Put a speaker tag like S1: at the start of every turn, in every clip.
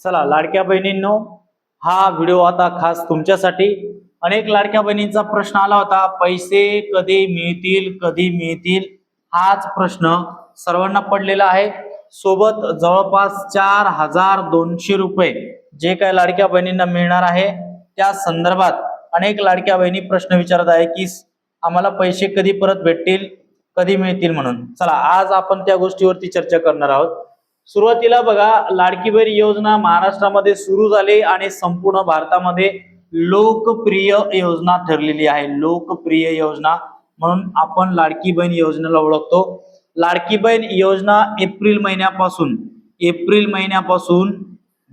S1: चला लाडक्या बहिणींनो हा व्हिडिओ आता खास तुमच्यासाठी. अनेक लाडक्या बहिणींचा प्रश्न आला होता पैसे कधी मिळतील कधी मिळतील? हाच प्रश्न सर्वांना पडलेला आहे. सोबत जवळपास चार हजार दोनशे रुपये जे काय लाडक्या बहिणींना मिळणार आहे त्या संदर्भात अनेक लाडक्या बहिणी प्रश्न विचारत आहे की आम्हाला पैसे कधी परत भेटतील कधी मिळतील म्हणून? चला आज आपण त्या गोष्टीवरती चर्चा करणार आहोत. सुरुवातीला बघा लाडकी बहीण योजना महाराष्ट्रामध्ये सुरू झाली आणि संपूर्ण भारतामध्ये लोकप्रिय योजना ठरलेली आहे. लोकप्रिय योजना म्हणून आपण लाडकी बहीण योजनेला ओळखतो. लाडकी बहीण योजना एप्रिल महिन्यापासून एप्रिल महिन्यापासून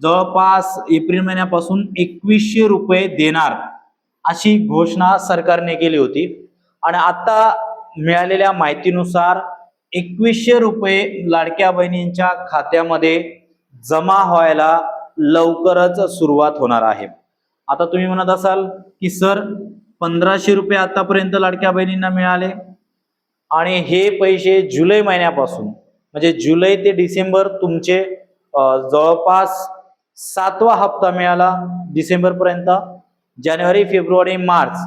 S1: जवळपास एप्रिल महिन्यापासून एकवीसशे रुपये देणार अशी घोषणा सरकारने केली होती. आणि आता मिळालेल्या माहितीनुसार एकवीसशे रुपये लाडक्या बहिणींच्या खात्यामध्ये जमा व्हायला लवकरच सुरुवात होणार आहे. आता तुम्ही म्हणत असाल की सर पंधराशे रुपये आतापर्यंत लाडक्या बहिणींना मिळाले आणि हे पैसे जुलै महिन्यापासून म्हणजे जुलै ते डिसेंबर तुमचे जवळपास सातवा हप्ता मिळाला डिसेंबरपर्यंत जानेवारी फेब्रुवारी मार्च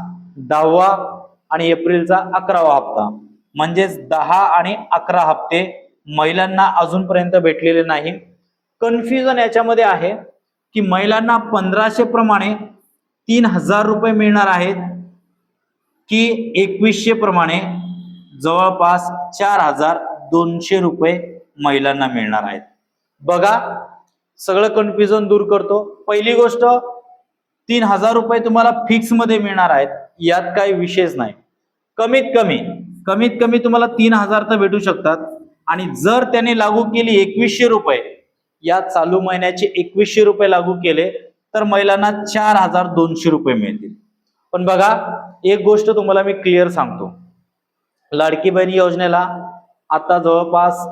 S1: दहावा आणि एप्रिलचा अकरावा हप्ता. म्हणजेच दहा आणि अकरा हप्ते महिलांना अजूनपर्यंत भेटलेले नाही. कन्फ्युजन याच्यामध्ये आहे की महिलांना पंधराशे प्रमाणे तीन हजार रुपये मिळणार आहेत की एकवीसशे प्रमाणे जवळपास चार हजार दोनशे रुपये महिलांना मिळणार आहेत. बघा सगळं कन्फ्युजन दूर करतो. पहिली गोष्ट तीन हजार रुपये तुम्हाला फिक्समध्ये मिळणार आहेत. यात काही विशेष नाही. कमीत कमी कमीत कमी तुम्हाला तीन हजार तर भेटू शकतात. आणि जर त्याने लागू केली एकवीसशे रुपये या चालू महिन्याचे एकवीसशे रुपये लागू केले तर महिलांना चार हजार दोनशे रुपये मिळतील. पण बघा एक गोष्ट तुम्हाला मी क्लिअर सांगतो. लाडकी बहिणी योजनेला आता जवळपास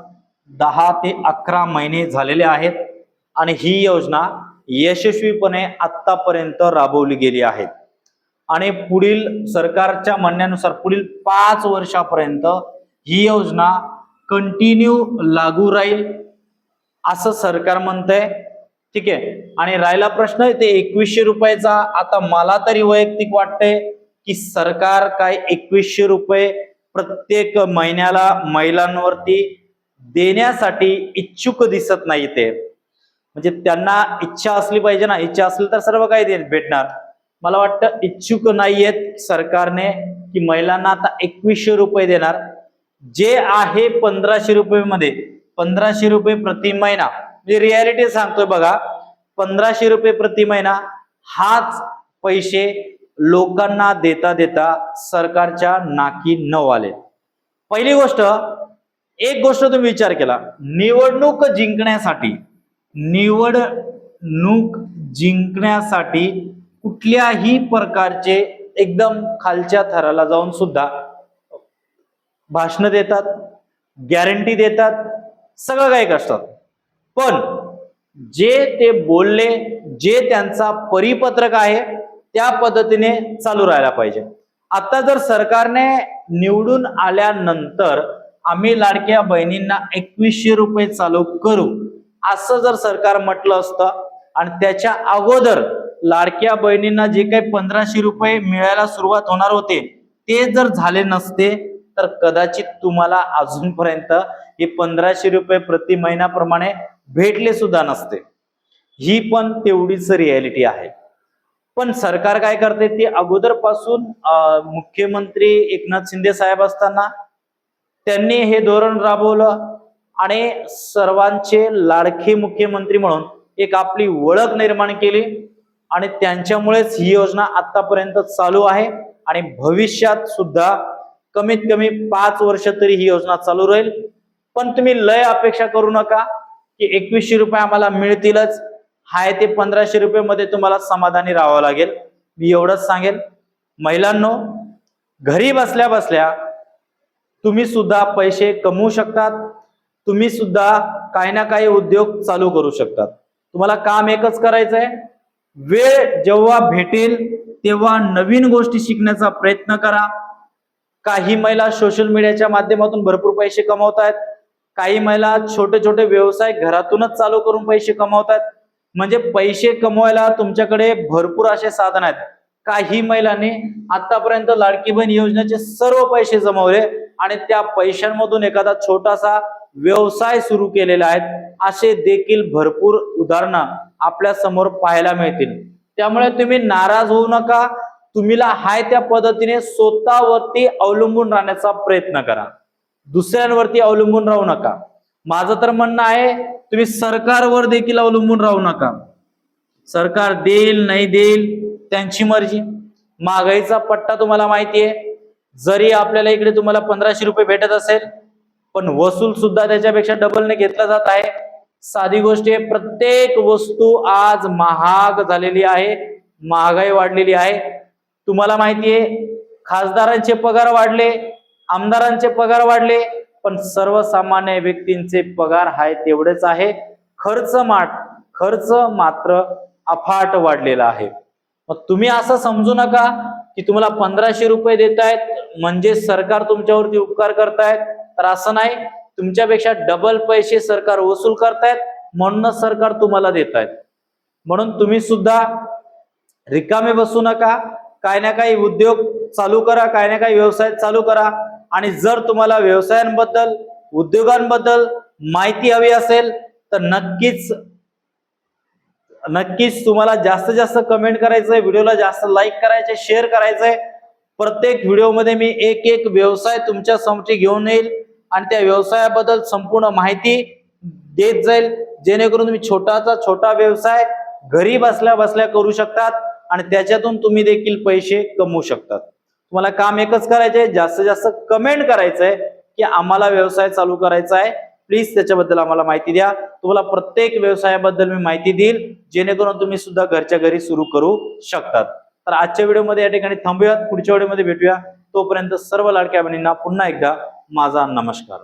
S1: दहा ते अकरा महिने झालेले आहेत आणि ही योजना यशस्वीपणे आतापर्यंत राबवली गेली आहे. आणि पुढील सरकारच्या म्हणण्यानुसार पुढील पाच वर्षापर्यंत ही योजना कंटिन्यू लागू राहील असं सरकार म्हणतंय. ठीक आहे? आणि राहिला प्रश्न ते एकवीसशे रुपयाचा आता मला तरी वैयक्तिक वाटतंय की सरकार काय एकवीसशे रुपये प्रत्येक महिन्याला महिलांवरती देण्यासाठी इच्छुक दिसत नाही ते. म्हणजे त्यांना इच्छा असली पाहिजे ना इच्छा असली तर सर्व काही भेटणार. मला वाटतं इच्छुक नाहीयेत सरकारने की महिलांना आता एकवीसशे रुपये देणार. जे आहे पंधराशे रुपये मध्ये पंधराशे रुपये प्रति महिना. म्हणजे रियालिटी सांगतोय बघा पंधराशे रुपये प्रति महिना हाच पैसे लोकांना देता देता सरकारच्या नाकी न आले. पहिली गोष्ट एक गोष्ट तुम्ही विचार केला निवडणूक जिंकण्यासाठी निवडणूक जिंकण्यासाठी कुठल्याही प्रकारचे एकदम खालच्या थराला जाऊन सुद्धा भाषण देतात गॅरंटी देतात सगळं काही करतात. पण जे ते बोलले जे त्यांचा परिपत्रक आहे त्या पद्धतीने चालू राहायला पाहिजे. आता जर सरकारने निवडून आल्यानंतर आम्ही लाडक्या बहिणींना एकवीसशे रुपये चालू करू असं जर सरकार म्हटलं असतं आणि त्याच्या अगोदर लाडक्या बहिणींना जे काही पंधराशे रुपये मिळायला सुरुवात होणार होते ते जर झाले नसते तर कदाचित तुम्हाला अजूनपर्यंत हे पंधराशे रुपये प्रति महिन्याप्रमाणे भेटले सुद्धा नसते. ही पण तेवढीच रियालिटी आहे. पण सरकार काय करते ते अगोदरपासून मुख्यमंत्री एकनाथ शिंदे साहेब असताना त्यांनी हे धोरण राबवलं आणि सर्वांचे लाडके मुख्यमंत्री म्हणून एक आपली ओळख निर्माण केली. आणि त्यांच्यामुळेच ही योजना आतापर्यंत चालू आहे. आणि भविष्यात सुद्धा कमीत कमी पाच वर्ष तरी ही योजना चालू राहील. पण तुम्ही लय अपेक्षा करू नका की एकवीसशे रुपये आम्हाला मिळतीलच. हाय ते पंधराशे रुपये मध्ये तुम्हाला समाधानी राहावं लागेल. मी एवढंच सांगेल महिलांनो घरी बसल्या बसल्या तुम्ही सुद्धा पैसे कमवू शकतात. तुम्ही सुद्धा काही ना काही उद्योग चालू करू शकतात. तुम्हाला काम एकच करायचं आहे वेळ जेव्हा भेटेल तेव्हा नवीन गोष्टी शिकण्याचा प्रयत्न करा. काही महिला सोशल मीडियाच्या माध्यमातून भरपूर पैसे कमवत आहेत काही महिला छोटे छोटे व्यवसाय घरातूनच चालू करून पैसे कमवत आहेत म्हणजे पैसे कमवायला तुमच्याकडे भरपूर असे साधन आहेत. काही महिलांनी आतापर्यंत लाडकी बहीण योजनेचे सर्व पैसे जमवले आणि त्या पैशांमधून एखादा छोटासा व्यवसाय सुरू केलेले आहेत. असे देखील भरपूर उदाहरणं आपल्यासमोर पाहायला मिळतील. त्यामुळे तुम्ही नाराज होऊ नका. तुम्हीला हाय त्या पद्धतीने स्वतःवरती अवलंबून राहण्याचा प्रयत्न करा. दुसऱ्यांवरती अवलंबून राहू नका. माझं तर म्हणणं आहे तुम्ही सरकारवर देखील अवलंबून राहू नका. सरकार देईल नाही देईल त्यांची मर्जी. महागाईचा पट्टा तुम्हाला माहिती आहे. जरी आपल्याला इकडे तुम्हाला पंधराशे रुपये भेटत असेल पण वसूल सुद्धा त्याच्यापेक्षा डबलने घेतला जात आहे. साधी गोष्ट आहे प्रत्येक वस्तू आज महाग झालेली आहे महागाई वाढलेली आहे. तुम्हाला माहिती आहे खासदारांचे पगार वाढले आमदारांचे पगार वाढले पण सर्वसामान्य व्यक्तींचे पगार आहे तेवढेच आहे. खर्च माट खर्च मात्र अफाट वाढलेला आहे. मग तुम्ही असं समजू नका की तुम्हाला पंधराशे रुपये देत आहेत म्हणजे सरकार तुमच्यावरती उपकार करतायत. तर असं नाही तुमच्यापेक्षा डबल पैसे सरकार वसूल करतायत म्हणूनच सरकार तुम्हाला देत आहेत म्हणून तुम्ही सुद्धा रिकामे बसू नका काही ना काही उद्योग चालू करा काही ना काही व्यवसाय चालू करा. आणि जर तुम्हाला व्यवसायांबद्दल उद्योगांबद्दल माहिती हवी असेल तर नक्कीच नक्कीच तुम्हाला जास्तीत जास्त कमेंट करायचंय व्हिडिओला जास्त लाईक करायचंय शेअर करायचंय. प्रत्येक व्हिडिओमध्ये मी एक एक व्यवसाय तुमच्यासमोर घेऊन येईल आणि त्या व्यवसायाबद्दल संपूर्ण माहिती देत जाईल. जेणेकरून तुम्ही छोटाचा छोटा व्यवसाय घरी बसल्या बसल्या करू शकतात आणि त्याच्यातून तुम्ही देखील पैसे कमवू शकतात. तुम्हाला काम एकच करायचंय जास्तीत जास्त कमेंट करायचंय की आम्हाला व्यवसाय चालू करायचा आहे. प्लीज त्याच्याबद्दल आम्हाला माहिती द्या. तुम्हाला प्रत्येक व्यवसायाबद्दल मी माहिती देईल. जेणेकरून तुम्ही सुद्धा घरच्या घरी सुरू करू शकतात. तर आजच्या व्हिडिओमध्ये या ठिकाणी थांबूयात. पुढच्या व्हिडिओमध्ये भेटूया. तोपर्यंत सर्व लाडक्या बहिणींना पुन्हा एकदा माझा नमस्कार.